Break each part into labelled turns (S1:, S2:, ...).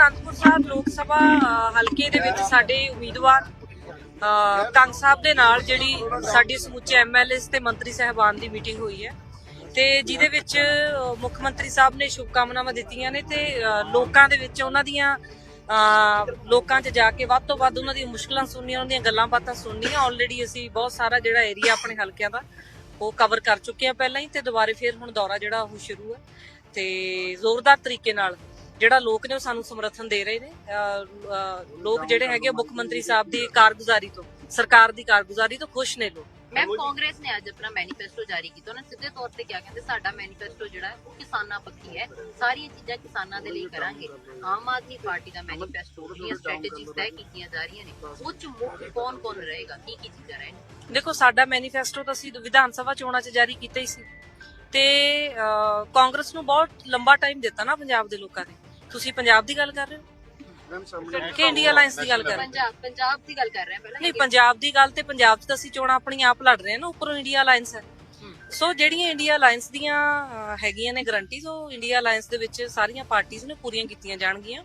S1: ਅਨੰਦਪੁਰ ਸਾਹਿਬ ਲੋਕ ਸਭਾ ਹਲਕੇ ਦੇ ਵਿੱਚ ਸਾਡੇ ਉਮੀਦਵਾਰ ਕੰਗ ਸਾਹਿਬ ਦੇ ਨਾਲ ਜਿਹੜੀ ਸਾਡੀ ਸਮੁੱਚੇ ਐਮਐਲਏਸ ਤੇ ਮੰਤਰੀ ਸਹਿਬਾਨ ਦੀ ਮੀਟਿੰਗ ਹੋਈ ਹੈ। ਤੇ ਜਿਹਦੇ ਵਿੱਚ ਮੁੱਖ ਮੰਤਰੀ ਸਾਹਿਬ ਨੇ ਸ਼ੁਭਕਾਮਨਾਵਾਂ ਦਿੱਤੀਆਂ ਨੇ ਤੇ ਲੋਕਾਂ ਦੇ ਵਿੱਚ ਉਹਨਾਂ ਦੀਆਂ ਅ, ਲੋਕਾਂ 'ਚ ਜਾ ਕੇ ਵੱਧ ਤੋਂ ਵੱਧ ਉਹਨਾਂ ਦੀਆਂ ਮੁਸ਼ਕਲਾਂ ਸੁਣਨੀਆਂ ਉਹਨਾਂ ਦੀਆਂ ਗੱਲਾਂ ਬਾਤਾਂ ਸੁਣਨੀਆਂ। ਆਲਰੇਡੀ ਅਸੀਂ ਬਹੁਤ ਸਾਰਾ ਜਿਹੜਾ ਏਰੀਆ ਆਪਣੇ ਹਲਕਿਆਂ ਦਾ ਉਹ ਕਵਰ ਕਰ ਚੁੱਕੇ ਆ ਪਹਿਲਾਂ ਹੀ ਤੇ ਦੁਬਾਰੇ ਫੇਰ ਹੁਣ ਦੌਰਾ ਜਿਹੜਾ ਉਹ ਸ਼ੁਰੂ ਹੈ। ਤੇ ਜ਼ੋਰਦਾਰ ਤਰੀਕੇ ਨਾਲ ਜਿਹੜਾ ਲੋਕ ਨੇ ਉਹ ਸਾਨੂੰ ਸਮਰਥਨ ਦੇ ਰਹੇ ਨੇ। ਲੋਕ ਜਿਹੜੇ ਹੈਗੇ ਮੁੱਖ ਮੰਤਰੀ ਸਾਹਿਬ ਦੀ ਕਾਰਗੁਜ਼ਾਰੀ ਤੋਂ ਸਰਕਾਰ ਦੀ ਕਾਰਗੁਜ਼ਾਰੀ ਤੋਂ ਖੁਸ਼ ਨੇ ਲੋਕ।
S2: ਮੈਮ ਕਾਂਗਰਸ ਨੇ ਅੱਜ ਆਪਣਾ ਮੈਨੀਫੈਸਟੋ ਜਾਰੀ ਕੀਤਾ। ਉਹਨਾਂ ਸਿੱਧੇ ਤੌਰ ਤੇ ਕਿਹਾ ਕਹਿੰਦੇ ਸਾਡਾ ਮੈਨੀਫੈਸਟੋ ਜਿਹੜਾ ਉਹ ਕਿਸਾਨਾਂ ਪੱਖੀ ਹੈ। ਸਾਰੀਆਂ ਚੀਜ਼ਾਂ ਕਿਸਾਨਾਂ ਦੇ ਲਈ ਕਰਾਂਗੇ। ਆਮ ਆਦਮੀ ਪਾਰਟੀ ਦਾ ਮੈਨੀਫੈਸਟੋ ਜਿਹੜੀਆਂ ਸਟ੍ਰੈਟਜੀਜ਼ ਤੈਅ ਕੀਤੀਆਂ ਜਾ ਰਹੀਆਂ ਨੇ। ਉਹ ਚ ਮੁੱਖ ਕੌਣ ਕੌਣ ਰਹੇਗਾ? ਕੀ ਕੀ ਚੀਜ਼ਾਂ ਰਹਿਣਗੀਆਂ?
S1: ਦੇਖੋ ਸਾਡਾ ਮੈਨੀਫੈਸਟੋ ਤਾਂ ਅਸੀਂ ਵਿਧਾਨ ਸਭਾ ਚੋਣਾਂ 'ਚ ਜਾਰੀ ਕੀਤਾ ਹੀ ਸੀ। ਤੇ ਕਾਂਗਰਸ ਨੂੰ ਬਹੁਤ ਲੰਬਾ ਟਾਈਮ ਦਿੱਤਾ ਨਾ ਪੰਜਾਬ ਦੇ ਲੋਕਾਂ ਨੇ। ਤੁਸੀਂ ਪੰਜਾਬ ਦੀ ਗੱਲ ਕਰ ਰਹੇ ਹੋ? ਕਿ ਇੰਡੀਆ ਅਲਾਈਅੰਸ ਦੀ ਗੱਲ ਕਰ ਰਹੇ ਹੋ?
S2: ਪੰਜਾਬ ਪੰਜਾਬ ਦੀ ਗੱਲ ਕਰ ਰਹੇ ਹਾਂ ਪਹਿਲਾਂ।
S1: ਨਹੀਂ ਪੰਜਾਬ ਦੀ ਗੱਲ ਤੇ ਪੰਜਾਬ 'ਚ ਤਾਂ ਅਸੀਂ ਚੋਣਾਂ ਆਪਣੀਆਂ ਆਪ ਲੜ ਰਹੇ ਹਾਂ ਨਾ ਉੱਪਰੋਂ ਇੰਡੀਆ ਅਲਾਈਅੰਸ ਹੈ। ਸੋ ਜਿਹੜੀਆਂ ਇੰਡੀਆ ਅਲਾਈਅੰਸ ਦੀਆਂ ਅਹ, ਹੈਗੀਆਂ ਨੇ ਗਰੰਟੀਜ਼ ਉਹ ਇੰਡੀਆ ਅਲਾਈਅੰਸ ਦੇ ਵਿੱਚ ਸਾਰੀਆਂ ਪਾਰਟੀਆਂ ਨੇ ਪੂਰੀਆਂ ਕੀਤੀਆਂ ਜਾਣਗੀਆਂ।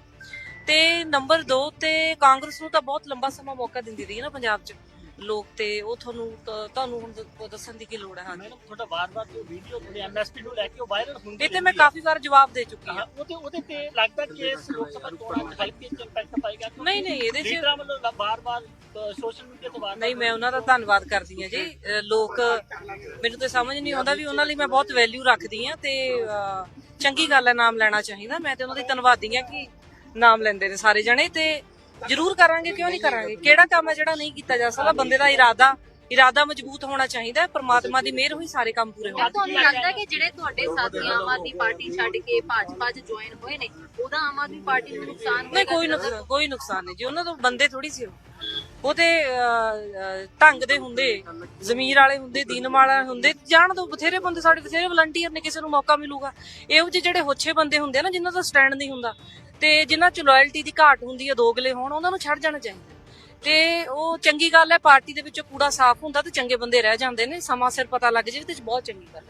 S1: ਤੇ ਨੰਬਰ 2 ਤੇ ਕਾਂਗਰਸ ਨੂੰ ਤਾਂ ਬਹੁਤ ਲੰਬਾ ਸਮਾਂ ਮੌਕਾ ਦਿੰਦੀ ਰਹੀ ਹੈ ਨਾ ਪੰਜਾਬ 'ਚ। ਲੋਕ ਤੇ ਉਹ ਤੁਹਾਨੂੰ ਤੁਹਾਨੂੰ ਹੁਣ ਦੱਸਣ ਦੀ ਕੀ ਲੋੜ ਹੈ? ਹਾਂਜੀ।
S3: ਮੈਡਮ ਤੁਹਾਡਾ ਵਾਰ-ਵਾਰ ਜੋ ਵੀਡੀਓ ਤੁਹਾਡੇ ਐਮਐਸਪੀ ਨੂੰ ਲੈ ਕੇ ਉਹ ਵਾਇਰਲ ਹੁੰਦੀ
S1: ਇਹ ਤੇ ਮੈਂ ਕਾਫੀ ਵਾਰ ਜਵਾਬ ਦੇ ਚੁੱਕੀ ਹਾਂ।
S3: ਉਹਦੇ ਉਹਦੇ ਤੇ ਲੱਗਦਾ ਕਿ ਇਸ ਲੋਕ ਸਭਾ ਚੋਣਾਂ 'ਚ ਹਲਕੇ 'ਚ ਇੰਪੈਕਟ ਪਾਏਗਾ
S1: ਨਹੀਂ ਨਹੀਂ ਇਹਦੇ 'ਚ
S3: ਲੀਡਰਾਂ ਵੱਲੋਂ ਵਾਰ-ਵਾਰ ਸੋਸ਼ਲ ਮੀਡੀਆ ਤੇ ਵਾਰ
S1: ਨਹੀਂ ਮੈਂ ਉਹਨਾਂ ਦਾ ਧੰਨਵਾਦ ਕਰਦੀ ਹਾਂ ਜੀ। ਲੋਕ ਮੈਨੂੰ ਤੇ ਸਮਝ ਨਹੀਂ ਆਉਂਦਾ ਵੀ ਉਹਨਾਂ ਲਈ ਮੈਂ ਬਹੁਤ ਵੈਲਿਊ ਰੱਖਦੀ ਹਾਂ ਤੇ ਚੰਗੀ ਗੱਲ ਹੈ ਨਾਮ ਲੈਣਾ ਚਾਹੀਦਾ। ਮੈਂ ਤੇ ਉਹਨਾਂ ਦੀ ਧੰਨਵਾਦੀ ਹਾਂ ਕਿ ਨਾਮ ਲੈਂਦੇ ਨੇ ਸਾਰੇ ਜਣੇ ਤੇ ਜ਼ਰੂਰ ਕਰਾਂਗੇ ਕਿਉਂ ਨਹੀਂ ਕਰਾਂਗੇ? ਕਿਹੜਾ ਕੰਮ ਹੈ ਜਿਹੜਾ ਨਹੀਂ ਕੀਤਾ ਜਾ ਸਕਦਾ? ਬੰਦੇ ਦਾ ਇਰਾਦਾ ਇਰਾਦਾ ਮਜ਼ਬੂਤ ਹੋਣਾ ਚਾਹੀਦਾ ਹੈ ਪ੍ਰਮਾਤਮਾ ਦੀ ਮਿਹਰ ਹੋਈ ਸਾਰੇ ਕੰਮ ਪੂਰੇ
S2: ਤਾਂ
S1: ਹੋਣਗੇ
S2: ਤੁਹਾਨੂੰ ਲੱਗਦਾ ਕਿ ਜਿਹੜੇ ਤੁਹਾਡੇ ਸਾਥੀ ਆਮ ਆਦਮੀ ਪਾਰਟੀ ਛੱਡ ਕੇ ਭਾਜਪਾ 'ਚ ਜੁਆਇਨ ਹੋਏ ਨੇ ਉਹਦਾ ਆਮ ਆਦਮੀ ਪਾਰਟੀ ਨੂੰ ਨੁਕਸਾਨ
S1: ਨਹੀਂ ਕੋਈ ਨੁਕਸਾਨ ਕੋਈ ਨੁਕਸਾਨ ਨਹੀਂ ਜੀ। ਉਹਨਾਂ ਤੋਂ ਬੰਦੇ ਥੋੜੀ ਸੀ ਉਹ। ਉਹ ਤੇ ਅਹ, ਅਹ, ਢੰਗ ਦੇ ਹੁੰਦੇ ਜ਼ਮੀਰ ਵਾਲੇ ਹੁੰਦੇ ਦੀਨ ਵਾਲੇ ਹੁੰਦੇ ਜਾਣ ਦੋ ਬਥੇਰੇ ਬੰਦੇ ਸਾਡੇ ਬਥੇਰੇ ਵਲੰਟੀਅਰ ਨੇ ਕਿਸੇ ਨੂੰ ਮੌਕਾ ਮਿਲੂਗਾ। ਇਹੋ ਜਿਹੇ ਜਿਹੜੇ ਹੋਛੇ ਬੰਦੇ ਹੁੰਦੇ ਆ ਨਾ ਜਿਨ੍ਹਾਂ ਦਾ ਸਟੈਂਡ ਨਹੀਂ ਹੁੰਦਾ ਤੇ ਜਿਨ੍ਹਾਂ ਚ ਲਾਇਲਟੀ ਦੀ ਘਾਟ ਹੁੰਦੀ ਹੈ ਦੋਗਲੇ ਹੋਣ, ਉਹਨਾਂ ਨੂੰ ਛੱਡ ਜਾਣਾ ਚਾਹੀਦਾ। ਤੇ ਉਹ ਚੰਗੀ ਗੱਲ ਹੈ, ਪਾਰਟੀ ਦੇ ਵਿੱਚੋਂ ਕੂੜਾ ਸਾਫ਼ ਹੁੰਦਾ ਤੇ ਚੰਗੇ ਬੰਦੇ ਰਹਿ ਜਾਂਦੇ ਨੇ, ਸਮਾਂ ਸਿਰ ਪਤਾ ਲੱਗ ਜੇ ਤੇ ਬਹੁਤ ਚੰਗੀ ਗੱਲ ਹੈ।